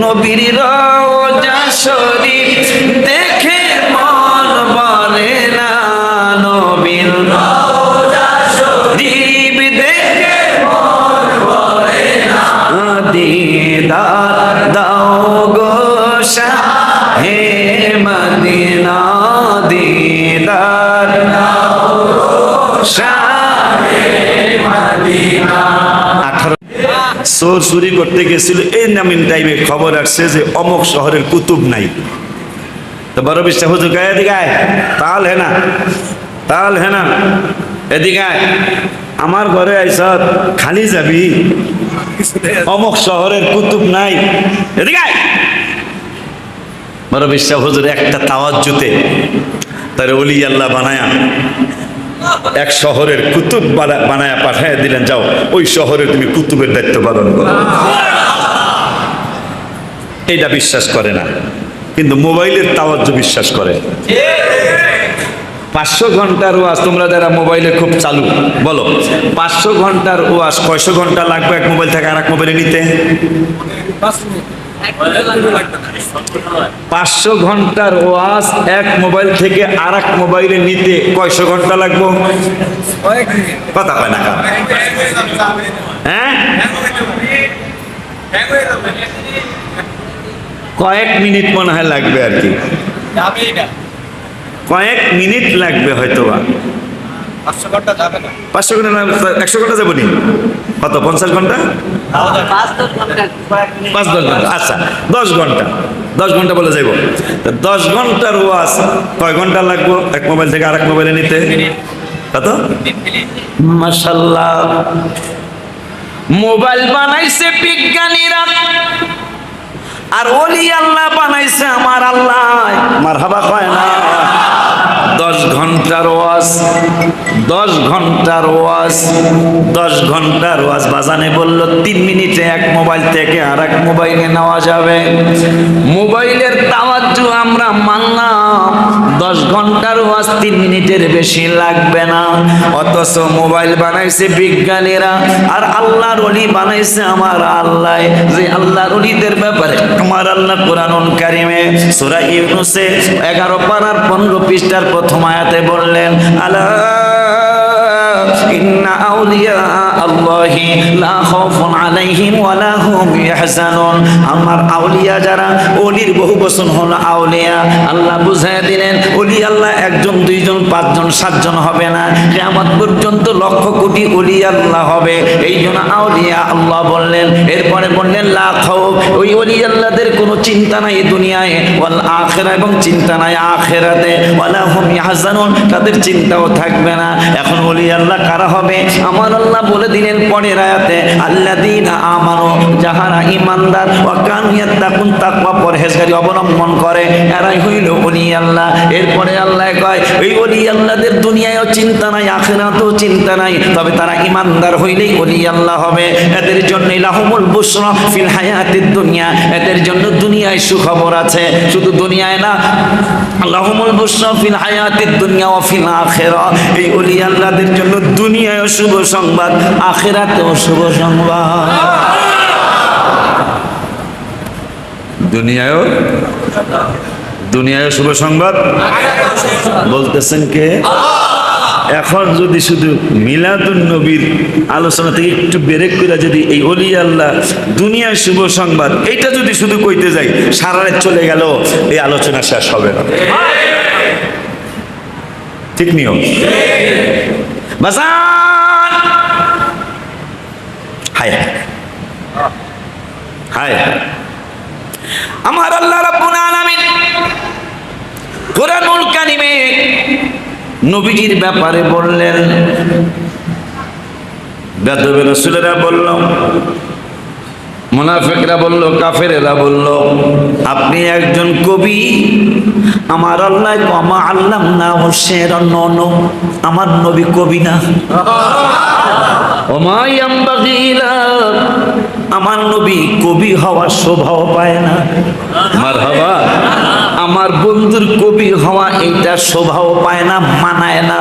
নবীর রোজা দেখে মন বলে না। নবীর রোজা দেখে মন বলে না। দিদার দাও গো হে মদিনা। দিদার দাও চোর চুরি করতে গেছিল। এই নামিন টাইমে খবর আসছে যে অমক শহরের কুতুব নাই তো বড় বিশ্বাস হুজুর গায়ে এদিকে আয়। তাল হে না, তাল হে না, এদিকে আয়। আমার ঘরে আইস, খালি যাবি। অমক শহরের কুতুব নাই। এদিকে আয়। বড় বিশ্বাস হুজুর একটা তাওয়াজ্জুতে, তার অলি আল্লাহ বানায়া। এক শহরের কুতুব বানা- বানায়া পাঠায় দিলেন, যাও, ওই শহরে তুমি কুতুবের দায়িত্ব পালন করো। এটা বিশ্বাস করে না, কিন্তু মোবাইলের তাওয়াজ্জ বিশ্বাস করে। পাঁচশো ঘণ্টার ওয়াজ তোমরা যারা মোবাইলে খুব চালু, বলো, পাঁচশো ঘণ্টার ওয়াজ কয়শো ঘণ্টা লাগবে এক মোবাইল থেকে আর এক মোবাইলে নিতে? পাঁচশো ঘণ্টার ওয়াজ এক মোবাইল থেকে আর এক মোবাইলে নিতে কয়শো ঘণ্টা লাগবো? কথা পায় না? হ্যাঁ? কয়েক মিনিট মনে হয় লাগবে আর কি। কয়েক মিনিট লাগবে হয়তো বা পাঁচশো ঘণ্টা না। একশো ঘণ্টা যাব নি? কত পঞ্চাশ ঘণ্টা? পাঁচ দশ ঘণ্টা। আচ্ছা দশ ঘণ্টা দশ ঘণ্টা বলে যাইব। তা দশ ঘণ্টার ওয়াজ কয় ঘণ্টা লাগবো? এক মোবাইল থেকে আরেক মোবাইলে নিতে? কত? মাসাল্লাহ মোবাইল বানাইছে বিজ্ঞানীরা। আর ওলি আল্লাহ বানাইছে আমার আল্লাহ। আমার হাবা কয় না? দশ ঘণ্টার ওয়াজ, দশ ঘণ্টার ওয়াজ, দশ ঘণ্টার ওয়াজ। বাজানে বলল, তিন মিনিটে এক মোবাইল থেকে আর এক মোবাইলে নেওয়া যাবে। মোবাইলের তাওয়াজ্জু আমরা মানলাম, দশ ঘণ্টার ওয়াজ তিন মিনিটের বেশি লাগবে না। অথচ মোবাইল বানাইছে বিজ্ঞানীরা, আর আল্লাহর অলি বানাইছে আমার আল্লাহ। যে আল্লাহর অলিদের ব্যাপারে আমার আল্লাহ কোরআনুল কারিমে, সূরা ইউনুসে এগারো পারার পনেরো পৃষ্ঠার প্রথম আয়াতে বললেন আলা আমার আউলিয়া যারা ওলির বহু আউলিয়া। আল্লাহ বুঝায় দিলেন ওলি আল্লাহ একজন, দুইজন, পাঁচজন, সাতজন হবে না। কিয়ামত পর্যন্ত লক্ষ কোটি ওলি আল্লাহ হবে। এই জন্য আউলিয়া আল্লাহ বললেন, এরপরে বললেন, লা খাউফ। ওই ওলি আল্লাহদের কোনো চিন্তা নাই দুনিয়ায়। ওয়াল আখিরা এবং চিন্তা নাই আখিরাতে। ওয়ালা হুম তাদের চিন্তাও থাকবে না। এখন অলি আল্লাহ কারা হবে। আমার আল্লাহ বলে দিলেন পরের আয়াতে, আল্লাযীনা আমানু যাহারা ঈমানদার, ওয়া কানু ইয়াত্তাকুন তাকওয়া পরহেজগারি অবলম্বন করে। এরাই হইল ওলি আল্লাহ। এরপরে আল্লাহ কয়, ওই ওলি আল্লাহদের দুনিয়ায়ও চিন্তা নাই, আখিরাতেও চিন্তা নাই। তবে তারা ঈমানদার হইলেই ওলি আল্লাহ হবে। এদের জন্য লাহুমুল বুশরা ফিল হায়াতিদ দুনিয়া। এদের জন্য দুনিয়ায় সুখবর আছে। শুধু দুনিয়ায় না, লাহুমুল বুশরা ফিল হায়াতিদ দুনিয়া ওয়া ফিল আখিরা। এই ওলি আল্লাহদের জন্য দুনিয়ায়ও শুভ সংবাদ, আখিরাতেও শুভ সংবাদ। দুনিয়ায়ও? দুনিয়ায় শুভ সংবাদ? বলতেছেন কে? এখন যদি শুধু মিলাদুন নবীর আলোচনা থেকে একটু বেরেক করে যদি এই অলি আল্লাহ দুনিয়ায় শুভ সংবাদ, এইটা যদি শুধু কইতে যাই, সারা রাত চলে গেল, এই আলোচনা শেষ হবে না। ঠিক নিয়ম? বাসান হায়। হায়। আমার আল্লাহ রাব্বুল আলামিন কোরআনুল কারিমে নবীজির ব্যাপারে বললেন, বেদবে রসুলেরা বলল মুনাফিকরা বলল, কাফেরেরা বলল, আপনি একজন কবি, আমার আল্লাহ কমা আল্লাহ না হোসের নন আমার নবী কবি না। আমার নবী কবি হওয়ার শোভাও পায় না। মার আমার বন্ধুর কবি হওয়া এইটা শোভাও পায় না মানায় না।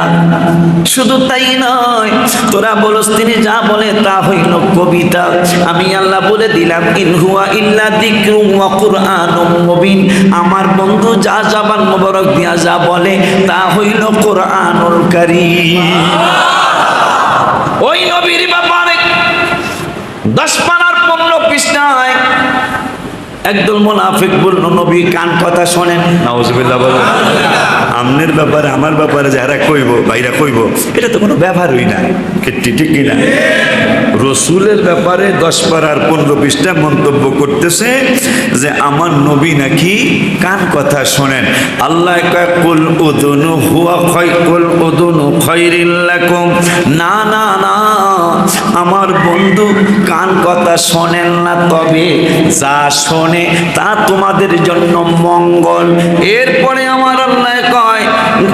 শুধু তাই নয় তোরা বলস তিনি যা বলে তা হইল কবিতা। আমি আল্লাহ বলে দিলাম ইনহুয়া ইল্লা দিক্রুম ওয়া কুরআনুম মুবিন। আমার বন্ধু যা জাবান মোবারক দিয়া যা বলে তা হইল কোরআনুল কারীম। ওই নবীর ব্যাপারে দশ একদল মোনাফিক বলল নবী কান কথা শোনেন। নাউজুবিল্লাহ বলেন। আমনের ব্যাপারে আমার ব্যাপারে যারা কইব বাইরা কইব এটা তো কোনো ব্যবহারই না ঠিক ঠিক কিনা রসুলের ব্যাপারে দশ পাড়ার পনেরো পৃষ্ঠা মন্তব্য করতেছে যে আমার নবী নাকি কান কথা শোনেন। আল্লাহ কয় কুল উদুনু হুয়া খয় কুল উদুনু খৈরিল্লাকুম না না না। আমার বন্ধু কান কথা শোনেন না, তবে যা শোনে তা তোমাদের জন্য মঙ্গল। এরপরে আমার আল্লাহ কয়,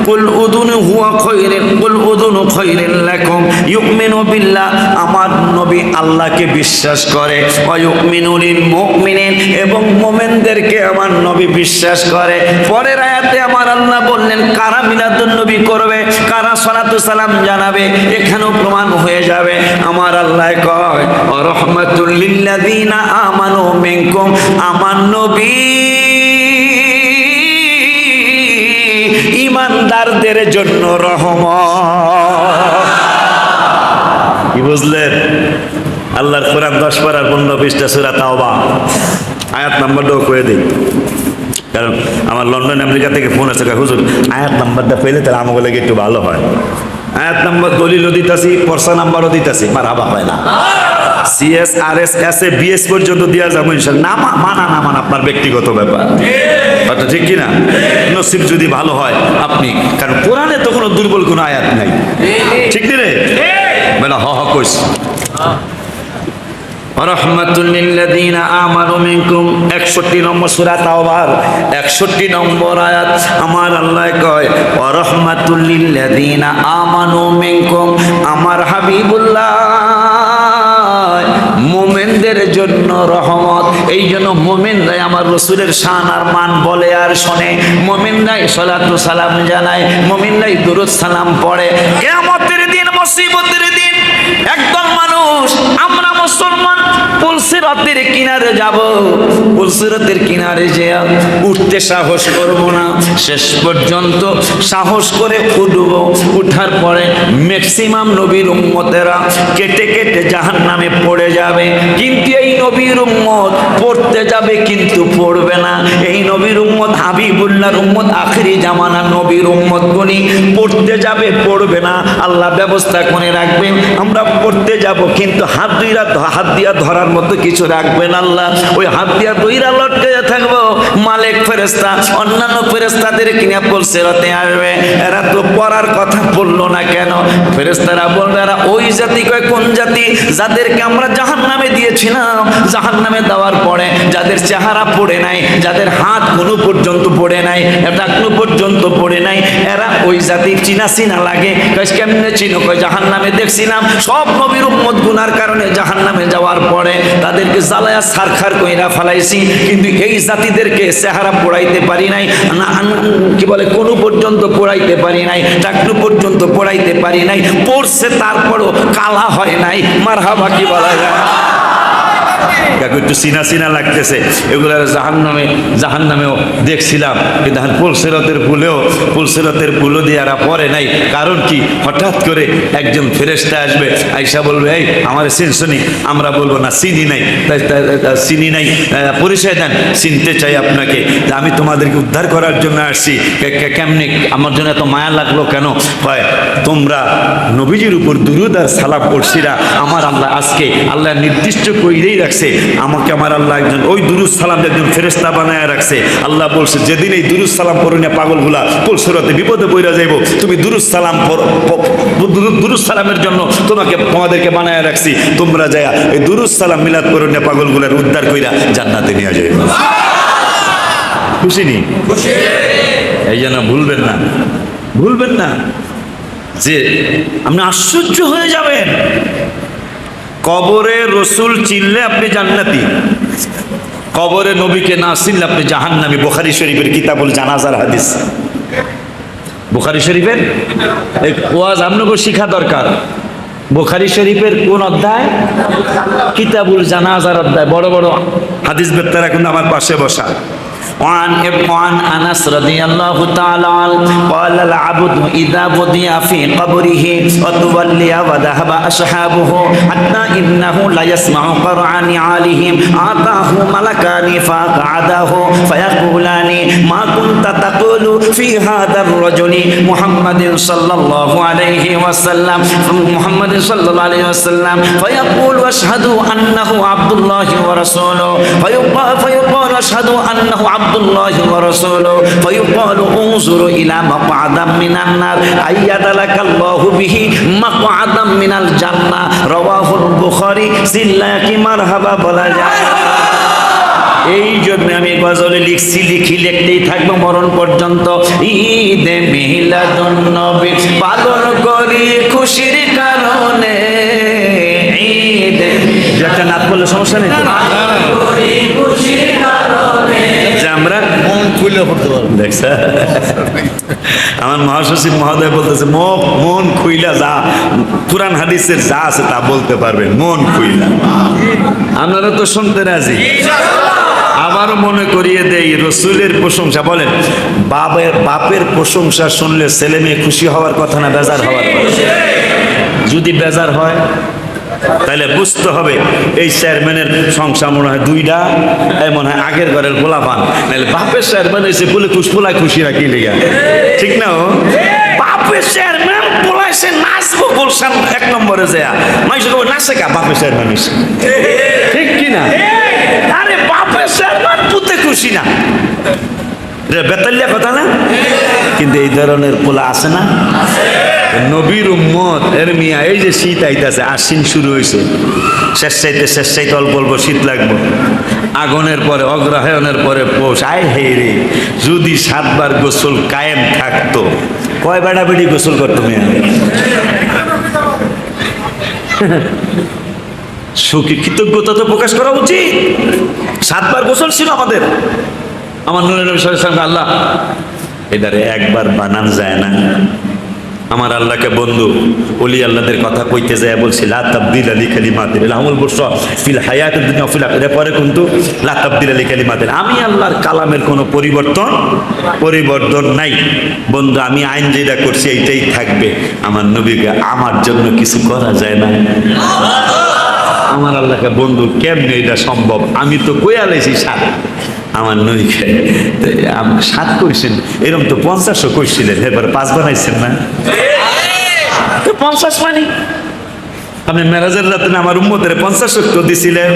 কুল উদুন হুয়া খৈরিন, কুল উদুনু খৈরিল্লাকুম ইউমিনু বিল্লাহ, আমার নবী আল্লাহকে বিশ্বাস করে। অয়ুকমিনুলিন মুমিনিন, এবং মোমেনদেরকে আমার নবী বিশ্বাস করে। পরের আয়াতে আমার আল্লাহ বললেন, কারা মিলাদুন নবী করবে? কারা সালাতু সালাম জানাবে? এখানেও প্রমাণ হয়ে যাবে। আমার আল্লাহ কয় রহমাতুল লিল্লাযিনা আমানু মিনকুম আমার নবী ইমানদারদের জন্য রহমত। কি বুঝলেন? আল্লাহর কোরআন দশ পারার পনেরো পৃষ্ঠা সুরা তাওবা। আয়াত নাম্বারটাও করে দিই। কারণ আমার লন্ডন, আমেরিকা থেকে ফোন আছে হুজুর, আয়াত নাম্বারটা পেলে তাহলে আমাকে লাগে একটু ভালো হয়। আয়াত নাম্বার দলিলও দিতাছি পর্সা নাম্বারও দিতাছি মার হাবা হয় না। সিএস আর এস এস এ বিএস পর্যন্ত দেওয়া যাব ইনশাল না মানা না মানা আপনার ব্যক্তিগত ব্যাপার। কথা ঠিক কিনা? নসিব যদি ভালো হয় আপনি কারণ কোরআনে তো কোনো দুর্বল কোনো আয়াত নাই। ঠিক রে বেলা হ হ কইস। রহমাতুল্লিল্লাযীনা আমানু মিনকুম। 61 নম্বর সূরা তাওবার। 61 নম্বর আয়াত। আমার মোমেনদের জন্য রহমত। এই জন্য মোমেনরাই আমার রসুলের শান আর মান বলে আর শোনে। মোমেনরাই সলাতু সালাম জানায়। মোমেনরাই দুরুদ সালাম পড়ে। কেয়ামতের দিন, মুসিবতের দিন মুসলমান পুলসিরাতের কিনারে যাব। পুলসিরাতের কিনারে যে উঠতে সাহস করব না। শেষ পর্যন্ত সাহস করে উঠব। উঠার পরে ম্যাক্সিমাম নবীর উম্মতেরা কেটে কেটে জাহান নামে পড়ে যাবে। কিন্তু এই নবীর উম্মত পড়তে যাবে কিন্তু পড়বে না। এই নবীর উম্মত হাবিবুল্লাহর উম্মত আখেরি জামানা নবীর উম্মত গুনি পড়তে যাবে, পড়বে না। আল্লাহ ব্যবস্থা করে রাখবেন। আমরা পড়তে যাব কিন্তু হাত দুইরা হাত দিয়া ধরার মতো কিছু রাখবেন আল্লাহ। ওই হাত দিয়া দুইরা লটকে থাকব, মালিক ফেরেস্তা অন্যান্য ফেরেস্তাদের কিনে বলছে রাতে আসবে। এরা তো পড়ার কথা বলল না কেন? ফেরেস্তারা বলবে, এরা ওই জাতি কয়, কোন জাতি? যাদেরকে আমরা জাহান নামে দিয়েছিলাম। জাহান নামে দেওয়ার পরে যাদের চেহারা পড়ে নাই, যাদের হাত কোনো পর্যন্ত পড়ে নাই, ডাকনু পর্যন্ত পড়ে নাই, এরা ওই জাতির চিনা চিনা লাগে। কেমনে চিনো? কয় জাহান নামে দেখছিলাম। সব নবীর উম্মত গুনার কারণে জাহান নামে যাওয়ার পরে তাদেরকে জ্বালায়া সারখার কইরা ফালাইছি। কিন্তু এই জাতিদেরকে চেহারা পড়াইতে পারি নাই, না কি বলে, কোনো পর্যন্ত পড়াইতে পারি নাই টাকলু পর্যন্ত পড়াইতে পারি নাই, পড়ছে তারপরও কালা হয় নাই, মারহাবা কি বলা যায়? কাকু একটু লাগতেছে। এগুলো জাহান নামে জাহান নামেও দেখছিলাম। কিন্তু পুলসেরতের ফুলও দিয়ে এরা পরে নাই। কারণ কি? হঠাৎ করে একজন ফেরেস্তা আসবে, আইসা বলবে, এই, আমার আমরা বলব, না, চিনি নাই। চিনি নাই। পরিচয় দেন, চিনতে চাই আপনাকে। আমি তোমাদেরকে উদ্ধার করার জন্য আসছি। কে- কে- আমার জন্য এত মায়া লাগল কেন? হয় তোমরা নবীজির উপর দুরুদ আর সালাম আমার আল্লাহ আজকে আল্লাহ নির্দিষ্ট কইরেই রাখছে আমাকে আমার আল্লাহ একজন ওই দুরুদ সালাম একজন ফেরেস্তা বানায় রাখছে, আল্লাহ বলছে, যেদিন এই দুরুদ সালাম পড়ো না পাগলগুলা পরশুরাতে বিপদে বইরা যাইব, তুমি দুরুদ সালাম দুরুদ সালামের জন্য তোমাকে, তোমাদেরকে বানায় রাখছি, তোমরা যায় এই দুরুদ সালাম মিলাদ করো না পাগলগুলার উদ্ধার কইরা জান্নাতে নিয়ে যাইব। খুশি নি? এই জন্য ভুলবেন না। ভুলবেন না যে আপনি আশ্চর্য হয়ে যাবেন। কবরে রসুল চিনলে আপনি জান্নাতি। কবরে নবীকে না চিনলে আপনি জাহান্নামী। বুখারী শরীফের কিতাবুল জানাজার হাদিস। বুখারী শরীফের? ওয়াজ আপনাকে শিখা দরকার। বুখারী শরীফের কোন অধ্যায়? কিতাবুল জানাজার অধ্যায়। বড় বড় হাদিস বেত্তারা কিন্তু আমার পাশে বসা। وعن وعن انس رضي الله تعالى عنه قال العبد اذا وضع في قبره وتولي وذهب اصحابه حتى انه لا يسمع قرع نعالهم اتاه ملكان فقعده فيقولان ما كنت تقول في هذا الرجل محمد صلى الله عليه وسلم محمد صلى الله عليه وسلم فيقول اشهد انه عبد الله ورسوله فيقال فيقال اشهد انه عبد الله ورسوله فيقال انظر الى مقعدا من النار ايد لك الله به مقعدا من الجنه رواه البخاري সিল্লাকি মারহাবা বলা যায় এই জন্য আমি গজলে লিখছি লিখি লিখতেই থাকবো মরণ পর্যন্ত ঈদে মিলাদুন নবী পালন করি খুশির কারণে ঈদে যে একটা নাত বললে সমস্যা নেই তো? যে আমরা মন খুলে পড়তে পারব। দেখছ? আমার মহাসচিব মহোদয় বলতেছে মন মন খুইলা যা কোরআন হাদিসের যা আছে তা বলতে পারবেন মন খুইলা। আপনারা তো শুনতে রাজি। আবারও মনে করিয়ে দেই রসুলের প্রশংসা বলেন বাবের বাপের প্রশংসা শুনলে ছেলে মেয়ে খুশি হওয়ার কথা না বেজার হওয়ার কথা? যদি বেজার হয় তাহলে বুঝতে হবে, এই চেয়ারম্যানের সংসার মনে হয় দুইটা এই মনে হয় আগের ঘরের গোলা পান নাহলে বাপের চেয়ারম্যান এসে বলে খুশ পোলায় খুশি রাখি লেগা। ঠিক না ও? বাপের চেয়ারম্যান পোলাইছে, নাচবো গুলশান এক নম্বরে যায় কবে নাচে কা বাপের চেয়ারম্যান এসে ঠিক কি না আরে বাপের চেয়ারম্যান পুতে খুশি না। এটা বেতাল্লিয়া কথা না? কিন্তু এই ধরনের পোলা আছে না? নবীর উম্মত, এর মিয়া, এই যে শীত আইতাছে, আশ্বিন শুরু হয়েছে শেষ চাইতে শেষ চাইতে অল্প অল্প শীত লাগবে। আগুনের পরে, অগ্রহায়ণের পরে পোষ, আয় হে রে, যদি সাতবার গোসল কায়েম থাকতো। কয় বেড়া বেড়ি গোসল করতো মেয়ে? সুখী কৃতজ্ঞতা তো প্রকাশ করা উচিত। সাতবার গোসল ছিল আমাদের। আমার নুরের নবী আল্লাহ এদারে একবার বানান যায় না। আমার আল্লাহকে বন্ধু, ওলি আল্লাহদের কথা কইতে যায়, বলছি, লা তাবদিল আলী কালিমাতিল আমল বর্ষ ফিল হায়াত ফিল পরে কিন্তু লা তাবদিল আলী কালিমাতিল। আমি আল্লাহর কালামের কোনো পরিবর্তন পরিবর্তন নাই। বন্ধু, আমি আইন যেটা করছি, এইটাই থাকবে। আমার নবীকে আমার জন্য কিছু করা যায় না। আমার আল্লাহকে বন্ধু, কেমনে এটা সম্ভব? আমি তো কইয়া লাইছি আমার নইকে সাত কইছেন এরকম তো পঞ্চাশও কইছিলেন এবার পাঁচ বানাইছেন না। তো পঞ্চাশ মানে? আমি মেরাজের রাতে আমার উম্মতের পঞ্চাশ শক্ত দিছিলেন?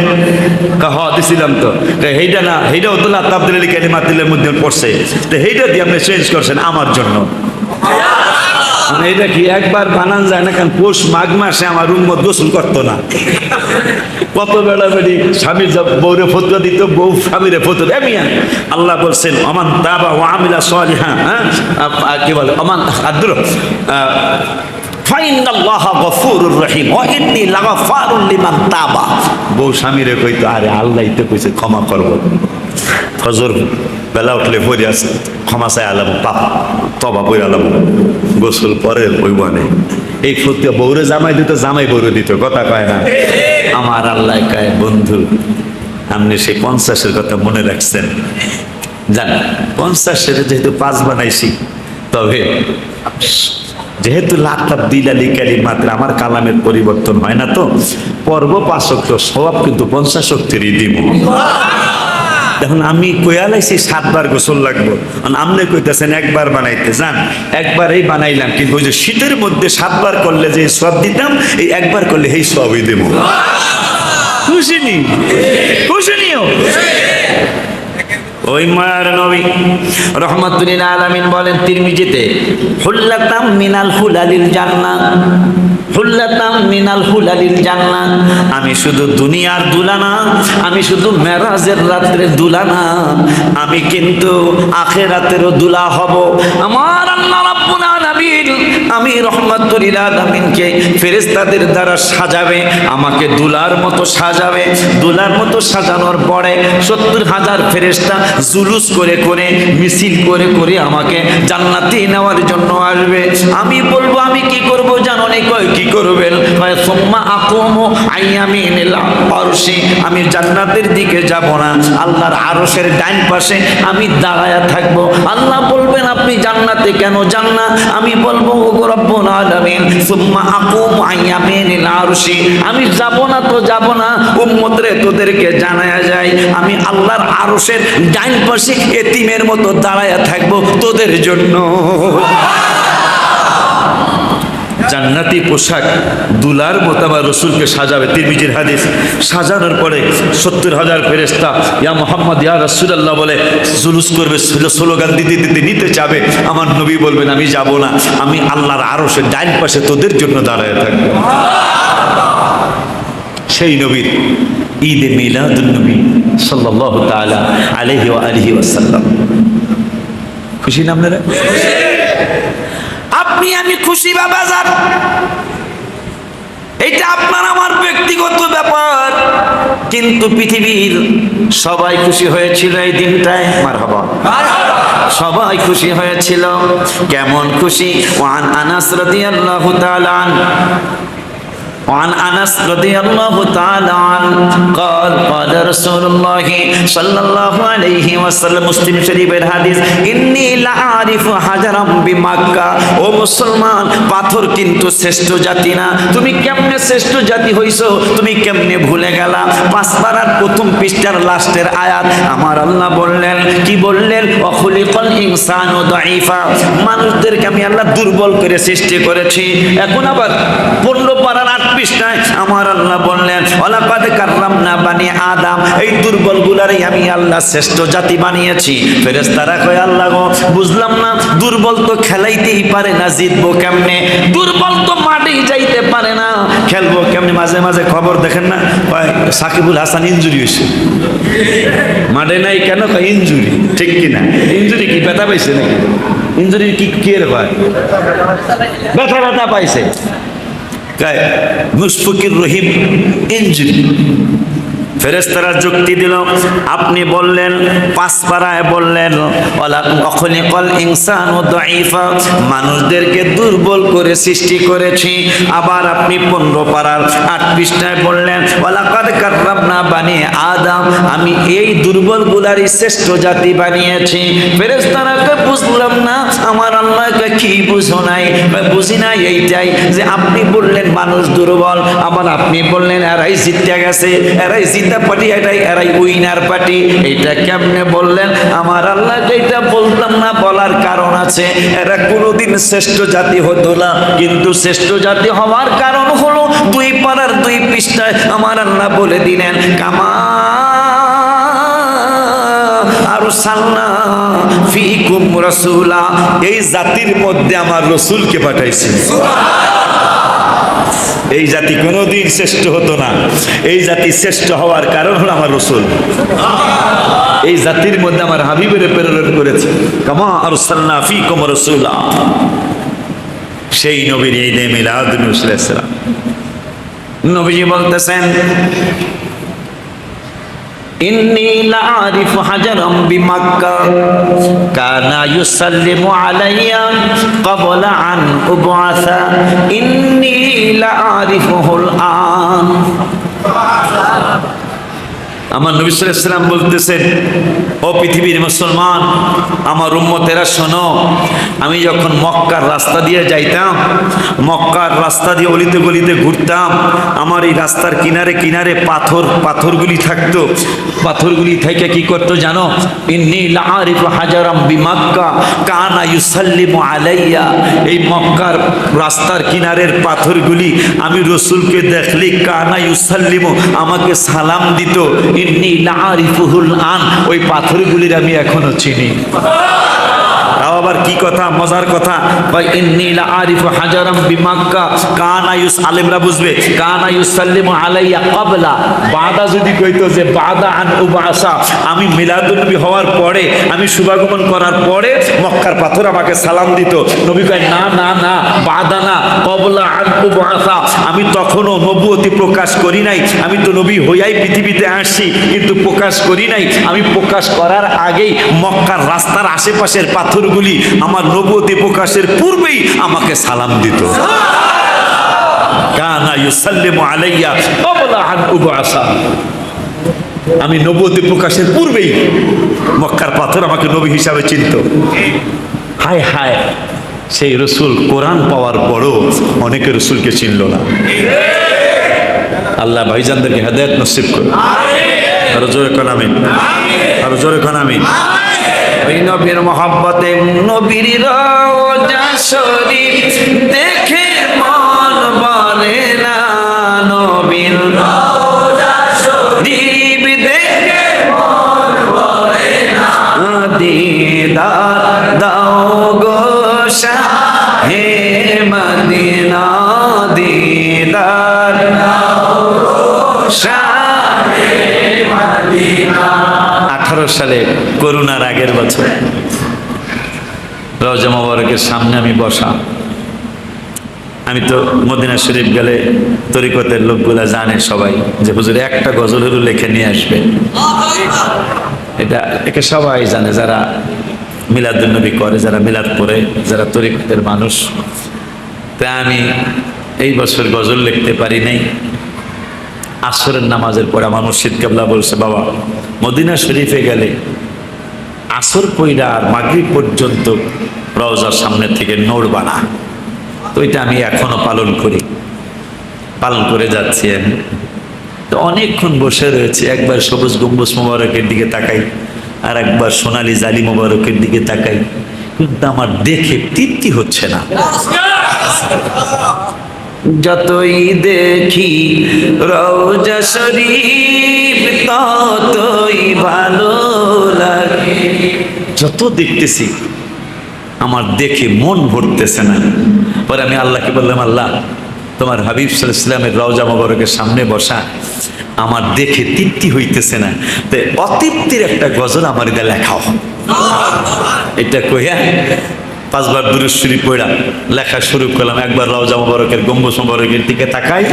হ দিছিলাম তো। হেইটা না হেইটাও তো লাত আব্দুল আলী কালী মাতিলের মধ্যে পড়ছে। তো হেইটা দিয়ে আপনি চেঞ্জ করছেন আমার জন্য। মানে এটা কি একবার বানান যায় না কারণ পৌষ মাঘ মাসে আমার উম্মত গোসল করতো না। কত বেড়া বেড়ি স্বামীর যা বউরে ফতুয়া দিত বউ স্বামীরে ফতুয়া দেয় মিয়া আল্লাহ বলছেন অমান তাবা ও আমিলা সালিহা হ্যাঁ? কি বলে? অমান আদ্র বউ স্বামীরে কইতো আরে আল্লাহ তো কইছে ক্ষমা করব। ফজর। বেলা উঠলে পড়ে আছে ক্ষমা চাই আলাম পাপ তবা বই আলাম গোসল পরে ওই বনে এই ফতুয়া বউরে জামাই দিত, জামাই বউরে দিত, কথা কয় না। আমার আল্লাহ কয়, বন্ধু, আপনি সেই পঞ্চাশের কথা মনে রাখছেন। জান, পঞ্চাশের যেহেতু পাঁচ বানাইছি, তবে যেহেতু লাতাব দিলালি কালি মাত্র আমার কালামের পরিবর্তন হয় না তো, পর্ব পাঁচক্ত স্বভাব কিন্তু পঞ্চাশ শক্তিরই দিব। এখন আমি কয়ালাইছি সাতবার গোসল লাগবো। আপনি কইতেছেন, একবার বানাইতে যান। একবারই বানাইলাম, কিন্তু ওই যে শীতের মধ্যে সাতবার করলে যে সব দিতাম, এই একবার করলে এই সবই দেব। খুশি নি? খুশি নিও? ওই মায়ার নবী রহমতুল্লিল আলামিন বলেন তিরমিজিতে, হুল্লাতাম মিনাল হুলালিল জান্নাহ। হুল্লাতাম মিনাল হুলালিল জান্নাহ আমি শুধু দুনিয়ার দুলানা, আমি শুধু মেরাজের রাত্রে দুলানা। আমি কিন্তু আখেরাতেরও দুলা হব। আমার আল্লাহ রাব্বুল আমি রহমাতুল আলামিনকে ফেরেশতাদের দ্বারা সাজাবে, আমাকে দুলার মতো সাজাবে। দুলার মতো সাজানোর পরে সত্তর হাজার ফেরেশতা জুলুস করে করে, মিছিল করে করে আমাকে জান্নাতে নেওয়ার জন্য আসবে। আমি বলব, আমি কি করব জানো নি? কয়, কি করবেন? কয় সোম্মা আকমো আইয়ামিনিল আরশি। আমি জান্নাতের দিকে যাব না। আল্লাহর আরশের ডাইন পাশে আমি দাঁড়ায়া থাকব। আল্লাহ বলবেন, আপনি জান্নাতে কেন যান না? আমি বলব, ওগো রব্বুল আলামিন, সুম্মা আইয়ামিনিল আরশি আমি যাব না তো যাব না, উম্মতরে তোদেরকে জানায়া যায়, আমি আল্লাহর আরশের ডাইন পাশে এতিমের মতো দাঁড়ায়া থাকব তোদের জন্য। জান্নাতি পোশাক দুলার মতো আমার রসুলকে সাজাবে, তিরমিজির হাদিস। সাজানোর পরে সত্তর হাজার ফেরেস্তা ইয়া মোহাম্মদ, ইয়া রসুলাল্লাহ বলে জুলুস করবে স্লোগান দিতে দিতে নিতে যাবে। আমার নবী বলবেন, আমি যাব না, আমি আল্লাহর আরও সে ডাইন পাশে তোদের জন্য দাঁড়ায় থাকব। সেই নবীর ঈদে মিলাদুল নবী সাল্লাল্লাহু তাআলা আলাইহি ওয়া আলিহি ওয়াসাল্লাম। খুশি না আপনারা? আপনি, আমি খুশি, বাবা যান। এটা আপনার, আমার ব্যক্তিগত ব্যাপার। কিন্তু পৃথিবীর সবাই খুশি হয়েছিল এই দিনটায়। মার হবা সবাই খুশি হয়েছিল। কেমন খুশি? ওয়ান আনাস রাদিয়াল্লাহু তাআলা وعن انس رضي الله تعالى عنه قال قال رسول الله صلى الله عليه وسلم মুসলিম শরীফের হাদিস ইন্নী লা আরিফু হাজারাম বিমাক্কা ও মুসলমান পাথর কিন্তু শ্রেষ্ঠ জাতি না তুমি কেমনে শ্রেষ্ঠ জাতি হইছো তুমি কেমনে ভুলে গেলা পাঁচ পারার প্রথম পৃষ্ঠার লাস্টের আয়াত আমার আল্লাহ বললেন কি বললেন অখলিকল ইনসানু দাইফা মানুষদেরকে আমি আল্লাহ দুর্বল করে সৃষ্টি করেছি এখন আবার পনেরো পারার আট পৃষ্ঠায় আমার আল্লাহ বললেন অলাপাদ কারলাম না বানিয়ে আদাম। এই দুর্বল গুলারই আমি আল্লাহ শ্রেষ্ঠ জাতি বানিয়েছি। ফেরেস্তারা কয়, আল্লাহ গো, বুঝলাম না, দুর্বল তো খেলাইতেই পারে না, জিতবো কেমনে? দুর্বল তো মাঠেই যাইতে পারে না। খেলব কেমনে? মাঝে মাঝে খবর দেখেন না? সাকিবুল হাসান ইঞ্জুরি হয়েছে। মাঠে নাই কেন? ইঞ্জুরি ঠিক কিনা? ইঞ্জুরি কি ব্যথা পাইছে নাকি? ইঞ্জুরি কি কি এর হয়? ব্যথা ব্যথা পাইছে। মুশফিকুর রহিম ইঞ্জুরি ফেরেস্তারা যুক্তি দিল, আপনি বললেন পাঁচ পাড়ায় বললেন অখনি কল ইনসান ও দাইফা মানুষদেরকে দুর্বল করে সৃষ্টি করেছি। আবার আপনি পনেরো পাড়ার আট পৃষ্ঠায় বললেন ওলাকাদ কার্রাম না বানিয়ে আদাম, আমি এই দুর্বল গুলারই শ্রেষ্ঠ জাতি বানিয়েছি। ফেরেস্তারাকে বুঝলাম না, আমার আল্লাহকে কি বুঝো নাই? বুঝি নাই এইটাই যে আপনি বললেন, মানুষ দুর্বল, আবার আপনি বললেন, এরাই জিতে গেছে, এরাই জিতা পার্টি, এটাই এরাই উইনার পার্টি। এইটা কেমনে বললেন? আমার আল্লাহ এটা বলতাম না, বলার কারণ আছে। এরা কোনোদিন শ্রেষ্ঠ জাতি হতো না। কিন্তু শ্রেষ্ঠ জাতি হওয়ার কারণ হলো দুই পাড়ার দুই পৃষ্ঠায় আমার আল্লাহ বলে দিলেন কামা আর সাল্লা ফিকুম রাসূলা। এই জাতির মধ্যে আমার রসুলকে পাঠাইছি এই জাতি কোনোদিন শ্রেষ্ঠ হতো না। এই জাতি শ্রেষ্ঠ হওয়ার কারণ হলো আমার রসুল। এই জাতির মধ্যে আমার হাবিবের প্রেরণ করেছে। কামা আর সাল্লা ফি কম রসুলা। সেই নবীর এই দে মিলাদ নবীজি বলতেছেন ইন্নি লাআরিফু হাজারাম বিমাক্কা। কানা ইউসাল্লিমু আলাইয়া ক্বাবলা আন উবআসা। ইন্নি লাআরিফুহুল আন। আমার নবী সাল্লাল্লাহু আলাইহি বলতেছেন, ও পৃথিবীর মুসলমান আমার উম্মতেরা, শোনো, আমি যখন মক্কার রাস্তা দিয়ে যাইতাম, মক্কার রাস্তা দিয়ে অলিতে গলিতে ঘুরতাম, আমার এই রাস্তার কিনারে কিনারে পাথর, পাথরগুলি থাকতো। পাথরগুলি থেকে কি করতো জানো? হাজারাম আলাইয়া। এই মক্কার রাস্তার কিনারের পাথরগুলি আমি রসুলকে দেখলি কানা ইউসাল্লিমু, আমাকে সালাম দিত। ইন্নি লাআরিফুহুল আন, ওই পাথরগুলির আমি এখনও চিনি। Oh! আবার কি কথা? মজার কথা। ভাই ইন্নিলা আরিফ হাজারাম বিমাক্কা। কানা ইউস আলেমরা বুঝবে। কান কানা ইউসাল্লিমু আলাইয়া ক্বাবলা। বাদা যদি কইতো যে, বাদা আন উবাসা। আমি মিলাদুন নবী হওয়ার পরে, আমি শুভাগমন করার পরে মক্কার পাথর আমাকে সালাম দিত। নবী কয়, না না না, বাদা না কবলা আন উবাসা। আমি তখনও নবুয়তি প্রকাশ করি নাই। আমি তো নবী হইয়াই পৃথিবীতে আসছি, কিন্তু প্রকাশ করি নাই। আমি প্রকাশ করার আগেই মক্কার রাস্তার আশেপাশের পাথরগুলি আমার নবুয়তি প্রকাশের পূর্বেই আমাকে সালাম দিত। আমি নবুয়তি প্রকাশের পূর্বেই মক্কার পাথর আমাকে নবী হিসাবে চিনত। হায় হায়, সেই রসুল কোরআন পাওয়ার পরও অনেকে রসুলকে চিনল না। আল্লাহ ভাইজানদেরকে হেদায়ত নসিব করুন। আরও জোরে কোন আরও জোরে কোন ওই নবীর মহাব্বতে নবীর রওজা শরীফ দেখে মন বলে না নবীর রওজা শরীফ দেখে মন বলে না দিদার দাও গো হে মদিনা, দিদার দাও আঠারো সালে করোনার আগের বছর। রওজা মোবারকের সামনে আমি বসা। আমি তো মদিনা শরীফ গেলে তরিকতের লোকগুলা জানে সবাই যে হুজুর একটা গজলেরও লেখে নিয়ে আসবে। এটা একে সবাই জানে যারা মিলাদুন্নবী করে, যারা মিলাদ পড়ে, যারা তরিকতের মানুষ। তা আমি এই বছর গজল লিখতে পারি নাই। আসরের নামাজের পরে আমার মুর্শিদ কেবলা বলছে, বাবা, মদিনা শরীফে গেলে আসর পইরা আর মাগরিব পর্যন্ত রওজার সামনে থেকে নড়বা না। তো এটা আমি এখনও পালন করি। পালন করে যাচ্ছি আমি। তো অনেকক্ষণ বসে রয়েছে, একবার সবুজ গম্বুজ মোবারকের দিকে তাকাই, আর একবার সোনালি জালি মোবারকের দিকে তাকাই। কিন্তু আমার দেখে তৃপ্তি হচ্ছে না। যতই দেখি রওজা শরীফ ততই ভালো লাগে। যত দেখতেছি আমার দেখে মন ভরতেছে না। পরে আমি আল্লাহকে বললাম আল্লাহ তোমার হাবিব সাল্লামের রওজা মোবারকের সামনে বসা আমার দেখে তৃপ্তি হইতেছে না। তাই অতৃপ্তির একটা গজল আমার এটা লেখাও। এটা কইয়া পাঁচবার দূরেশ্বরী পড়া, লেখা শুরু করলাম, একবার রওজা মোবারকের গম্বুজ মোবারকের দিকে তাকাই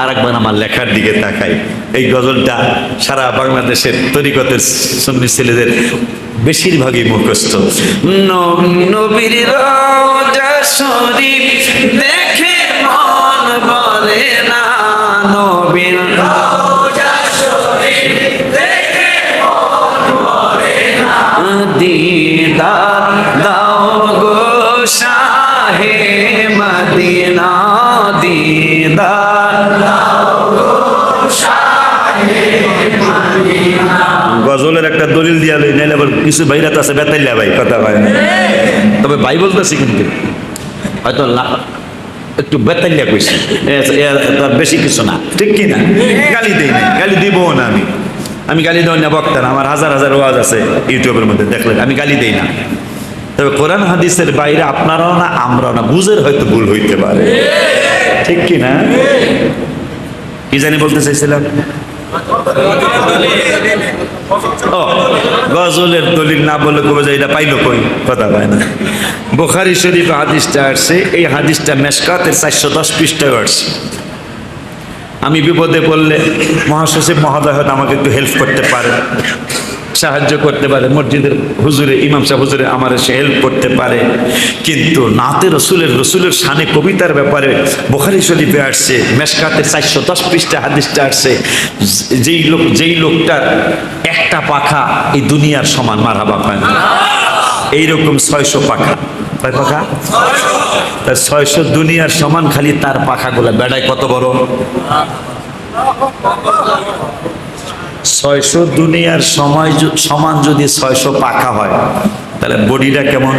আর একবার আমার লেখার দিকে তাকাই। এই গজলটা সারা বাংলাদেশের তরিকতের সুন্নি ছেলেদের বেশিরভাগই মুখস্থ। নবীর দেখে না, দিদার শাহে মদিনা দিদার। গজলের একটা দলিল দিয়া লই, নাইলে আবার কিছু বাইরাত আছে, বেতাইলা ভাই, কথা ভাই তবে ভাই বলতেছি কিন্তু হয়তো একটু বেতাইলিয়া কইছি। তার বেশি কিছু না। ঠিক কি না? গালি দেই না গালি দিব না আমি। আমি গালি দেওয়া না বক্তা না আমার হাজার হাজার ওয়াজ আছে ইউটিউবের মধ্যে, দেখলেন, আমি গালি দেই না। তবে কোরআন হাদিসের বাইরে আপনারাও না, আমরাও না, বুঝের হয়তো ভুল হইতে পারে। ঠিক কি না? কি জানি বলতে চাইছিলাম? ও, গজলের দলিল না বলে কবে যে এটা পাইলো কই? কথা পায় না। বোখারি শরীফ হাদিসটা আসছে, এই হাদিসটা মেশকাতের চারশো দশ পৃষ্ঠায় আসছে। আমি বিপদে পড়লে মহাসচিব মহোদয় হয়তো আমাকে একটু হেল্প করতে পারে সাহায্য করতে পারে। মসজিদের হুজুরে, ইমাম সাহেব হুজুরে আমার সে হেল্প করতে পারে। কিন্তু নাতে রসুলের রসুলের শানে কবিতার ব্যাপারে বোখারি শরীফে আসছে মেশকাতের চারশো দশ পৃষ্ঠা হাদিসটা আসছে, যেই লোক, যেই লোকটার একটা পাখা এই দুনিয়ার সমান মারহাবা পায় না এইরকম ছয়শো পাখা। কয় পাখা? তার ছয়শো দুনিয়ার সমান খালি তার পাখাগুলা। বেড়ায় কত বড়? ছয়শো দুনিয়ার সময় সমান যদি ছয়শো পাখা হয়, তাহলে বডিটা কেমন?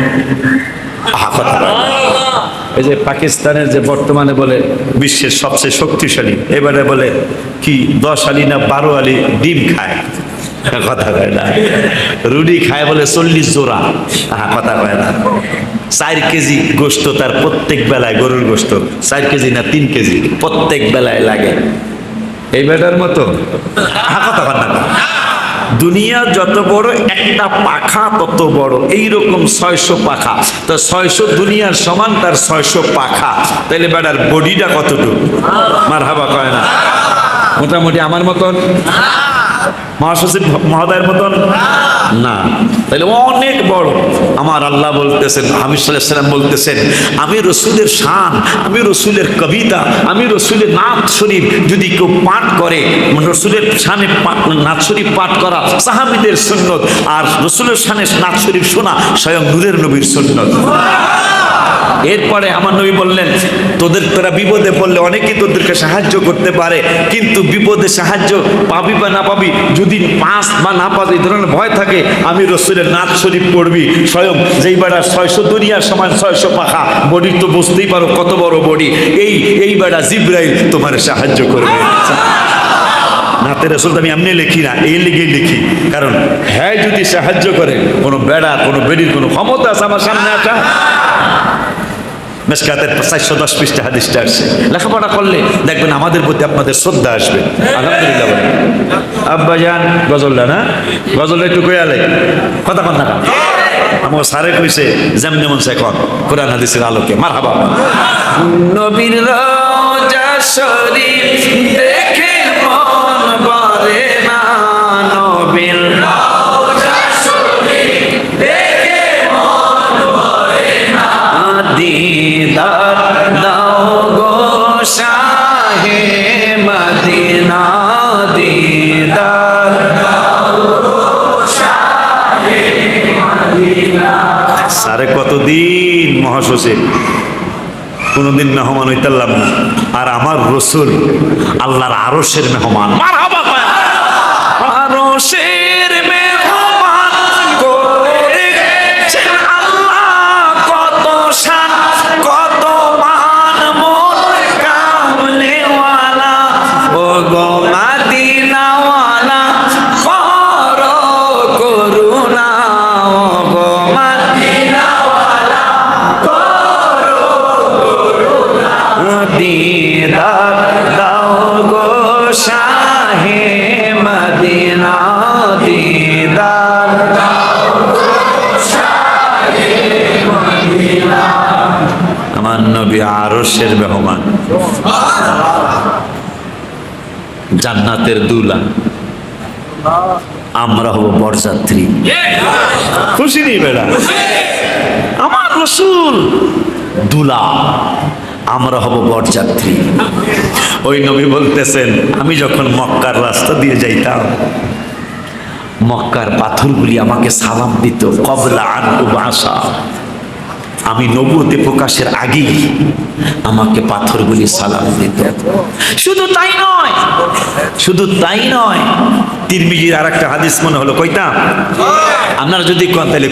কথা। এই যে পাকিস্তানের যে বর্তমানে বলে বিশ্বের সবচেয়ে শক্তিশালী, এবারে বলে কি দশ আলি না বারো আলি ডিম খায়? কথা কয় না। রুটি খায় বলে চল্লিশ জোড়া। হ্যাঁ কথা কয় না। চার কেজি গোস্ত তার প্রত্যেক বেলায়, গরুর গোস্ত, চার কেজি না তিন কেজি, প্রত্যেক বেলায় লাগে। এই বেটার মতো? দুনিয়া যত বড়, একটা পাখা তত বড়। এই রকম ছয়শো পাখা। তো ছয়শো দুনিয়ার সমান, তার ছয়শো পাখা। তাইলে বেটার বডিটা কতটুকু? মার হাবা কয় না। মোটামুটি আমার মতন? মহাসচিব মহোদয়ের মতন? না। তাহলে অনেক বড়। আমার আল্লাহ বলতেছেন হামিদ সাল্লাম বলতেছেন, আমি রসুলের শান, আমি রসুলের কবিতা, আমি রসুলের নাথ শরীফ যদি কেউ পাঠ করে, রসুলের শানে নাথ শরীফ পাঠ করা সাহাবিদের সুন্নত, আর রসুলের শানে নাথ শরীফ শোনা স্বয়ং নূরের নবীর সুন্নত। এরপরে আমার নবী বললেন, তোদের তোরা বিপদে পড়লে অনেকেই তোদেরকে সাহায্য করতে পারে, কিন্তু বিপদে সাহায্য পাবি বা না পাবি যদি পাস বা না পাস এই ধরনের ভয় থাকে, আমি রসুলের নাথ শরীফ পড়বি। স্বয়ং যেই বেড়া ছয়শো দুনিয়ার সমান ছয়শো পাখা, বডি তো বুঝতেই পারো কত বড় বডি। এই এই বেড়া জিব্রাইল তোমার সাহায্য করবে। নাতে তো আমি এমনি লিখি না, এই লিখেই লিখি। কারণ হ্যাঁ যদি সাহায্য করে, কোনো বেড়া, কোনো বেডির কোনো ক্ষমতা আছে আমার সামনে আসা? মেসকাতের চারশো দশ পৃষ্ঠা হাদিসটা আসছে লেখাপড়া করলে দেখবেন আমাদের প্রতি আপনাদের শ্রদ্ধা আসবে। আলহামদুলিল্লাহ। আব্বা যান গজলটা না? গজলটা একটু কয়ালে কথা কথা না। আমার সারে কইছে, যেমন মন কোরআন হাদিসের আলোকে। মার হাবা নবীর সারে কতদিন মহাসচিব কোনোদিন মেহমান হইতাল্লাম না আর আমার রসুল আল্লাহর আরসের মেহমান। শাহে মদিনা দিদার। আমার নবী আরশের মেহমান। জান্নাতের দুলা। আমরা হব বরযাত্রী। খুশি নেই বেড়া আমার রসুল দুলা। আমরা হব বরযাত্রী। ওই নবী বলতেছেন, আমি যখন মক্কার রাস্তা দিয়ে যাইতাম, মক্কার পাথরগুলি আমাকে সালাম দিত, কবলা আন বাসা আমি নবুতে প্রকাশের আগেই আমাকে পাথরগুলি সালাম দিত। শুধু তাই নয়, শুধু তাই নয়, তিরমিজির আর একটা হাদিস মনে হলো, কইতাম? আপনারা যদি কন তাহলে